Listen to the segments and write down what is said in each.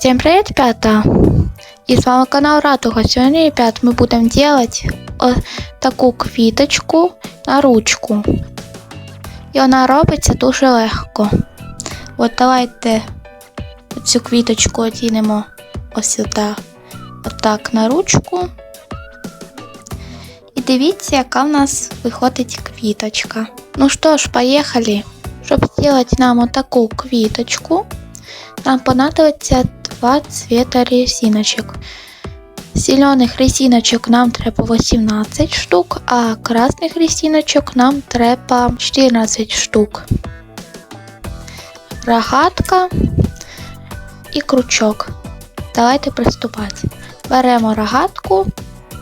Всем привет, ребята! И с вами канал Радуга. Сегодня, ребят, мы будем делать о, таку квіточку на ручку. І вона робиться дуже легко. От давайте цю квіточку одінемо ось сюди. Отак на ручку. І дивіться, яка в нас виходить квіточка. Ну что ж, поехали. Щоб сделать нам вот такую квіточку, нам понадобится два цвета резиночек. Зеленых резиночек нам треба 18 штук, а красных резиночек нам треба 14 штук. Рогатка і крючок. Давайте приступати. Беремо рогатку,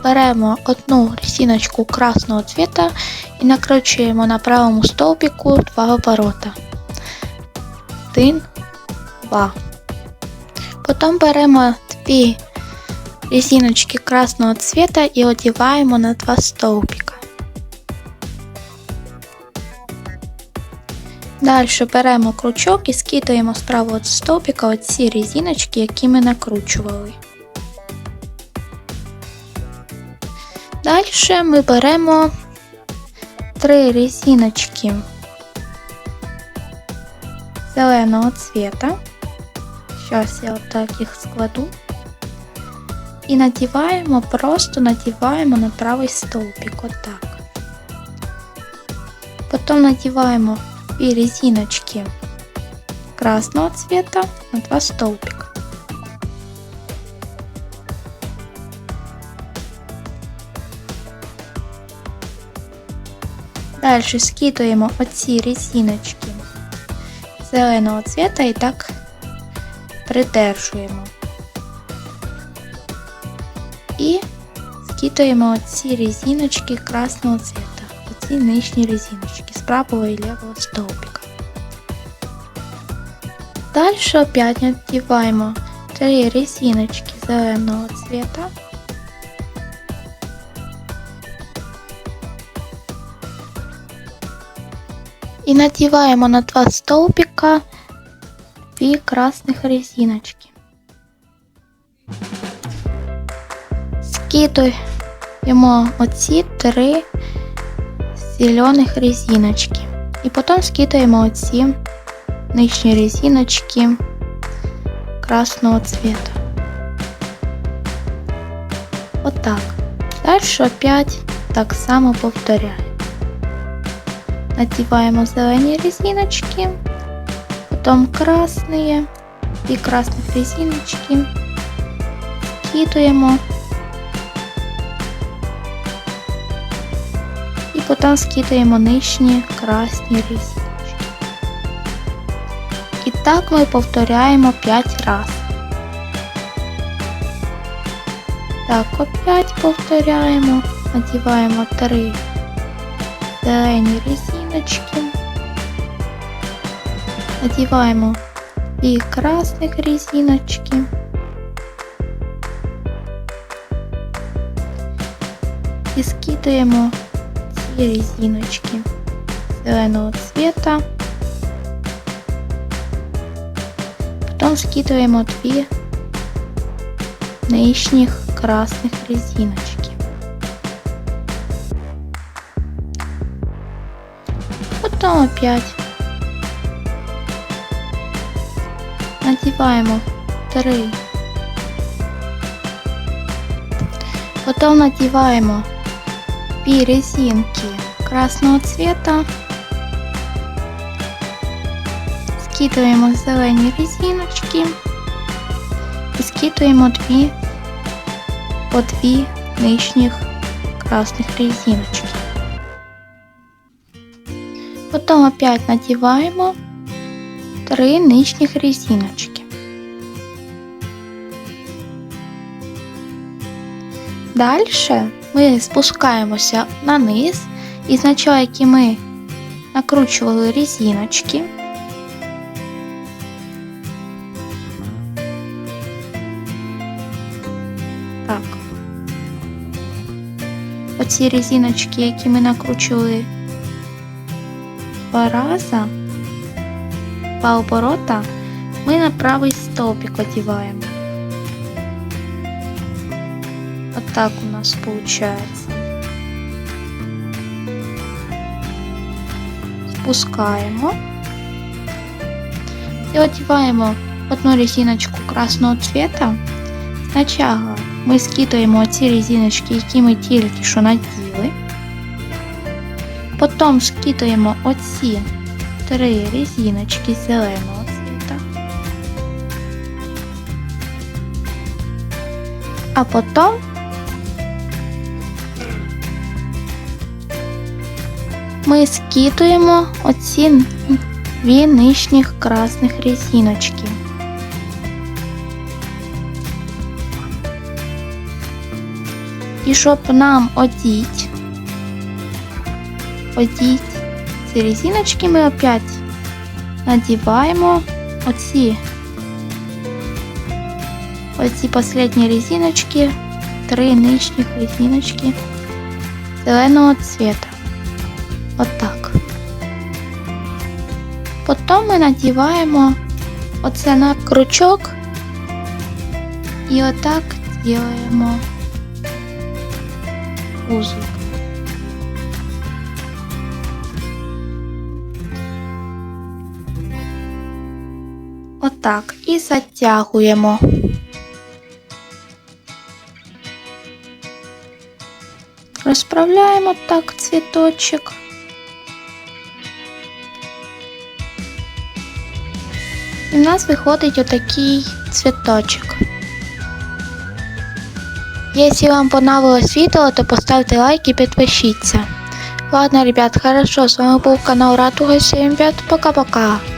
беремо одну резиночку красного цвета і накручуємо на правому стовпику два оборота. Один, два. Потім беремо дві резиночки красного цвета і одіваємо на два стовпика. Далі беремо крючок і скидуємо з правого стовпика оці резиночки, які ми накручували. Далі ми беремо три резиночки зеленого цвета. Сейчас я вот так їх складу. І надіваємо, просто надіваємо на правий стовпик, вот так. Потом надіваємо дві резиночки красного цвета на два стовпика. Дальше скидуємо оці резиночки зеленого цвета і так придержуємо. І скидуємо оці резиночки красного цвета. Оці нижні резиночки з правого і лівого стовпика. Дальше опять надеваем три резиночки зеленого цвета. И надеваем на два столбика две красных резиночки. Скидуємо оці три зелених резиночки. І потім скидуємо оці нижні резиночки красного цвета. Вот так. Дальше опять так само повторяем. Надеваем зелені резиночки, Потом красные и красных резиночки, скидуємо і потім скидуємо нижні красні резиночки. І так ми повторяємо 5 разів. Так, опять повторяємо, надіваємо 3 зелені резиночки, надіваємо 2 красних резиночки, і скидуємо ці резиночки зеленого цвета. Потом скидываем две нижних красных резиночки. Потом опять надіваємо три, Потом надеваем две резинки красного цвета. Скидываем зеленые резиночки. И скидываем две, по две нижних красных резиночки. Потом опять надеваем Три нижніх різіночки. Далі ми спускаємося на низ і значок, які ми накручували різіночки. Так. Оці різіночки, які ми накручували два рази два оборота ми на правый столбик одеваем. Вот так у нас получается. Спускаємо. И одеваем одну резиночку красного цвета. Спочатку ми скидаємо ці резиночки, які ми тільки що наділи. Потім скидаємо оці три резиночки зеленого цвета. А потім ми скидуємо оці дві нижніх красних резиночки. І щоб нам одіть, одіть ці резиночки, ми опять надіваємо оці, оці последні резиночки, три нижніх резиночки зеленого цвета. Отак. Потім ми надіваємо оце на крючок і отак робимо узлик. Отак і затягуємо. Розправляємо так цвіточок. І в нас виходить отакий цвіточок. Если вам понравилось видео, то поставьте лайк и подпишитесь. Ладно, ребят, хорошо, с вами был канал Радуга 7 Пока-пока.